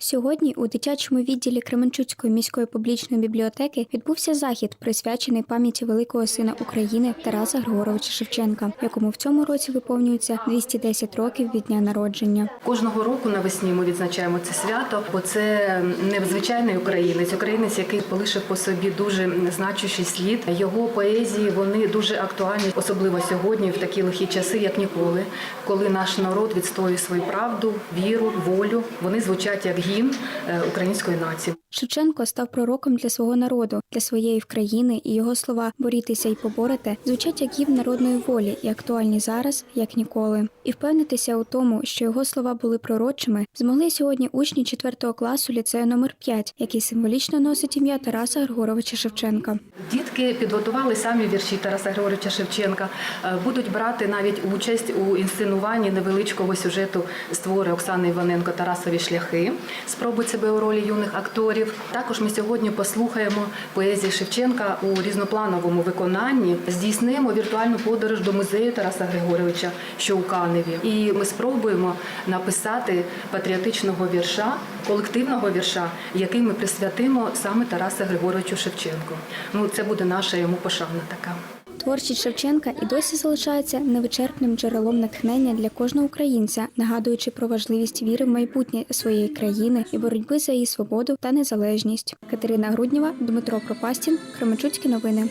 Сьогодні у дитячому відділі Кременчуцької міської публічної бібліотеки відбувся захід, присвячений пам'яті великого сина України Тараса Григоровича Шевченка, якому в цьому році виповнюється 210 років від дня народження. Кожного року навесні ми відзначаємо це свято, бо це незвичайний українець, українець, який полишив по собі дуже значущий слід. Його поезії вони дуже актуальні, особливо сьогодні, в такі лихі часи, як ніколи, коли наш народ відстоює свою правду, віру, волю. Вони звучать як гімн е, української нації. Шевченко став пророком для свого народу, для своєї країни, і його слова борітися і поборете звучать як гімн народної волі і актуальні зараз, як ніколи. І впевнитися у тому, що його слова були пророчими, змогли сьогодні учні 4 класу ліцею номер 5 який символічно носить ім'я Тараса Григоровича Шевченка. Дітки підготували самі вірші Тараса Григоровича Шевченка, е, будуть брати навіть участь у інсценуванні невеличкого сюжету з твори Оксани Іваненко Тарасові шляхи. Спробують себе у ролі юних акторів. Також ми сьогодні послухаємо поезії Шевченка у різноплановому виконанні. Здійснимо віртуальну подорож до музею Тараса Григоровича, що у Каневі. І ми спробуємо написати патріотичного вірша, колективного вірша, який ми присвятимо саме Тараса Григоровичу Шевченку. Ну, це буде наша йому пошана така. Творчість Шевченка і досі залишається невичерпним джерелом натхнення для кожного українця, нагадуючи про важливість віри в майбутнє своєї країни і боротьби за її свободу та незалежність. Катерина Груднєва, Дмитро Пропастін, Кременчуцькі новини.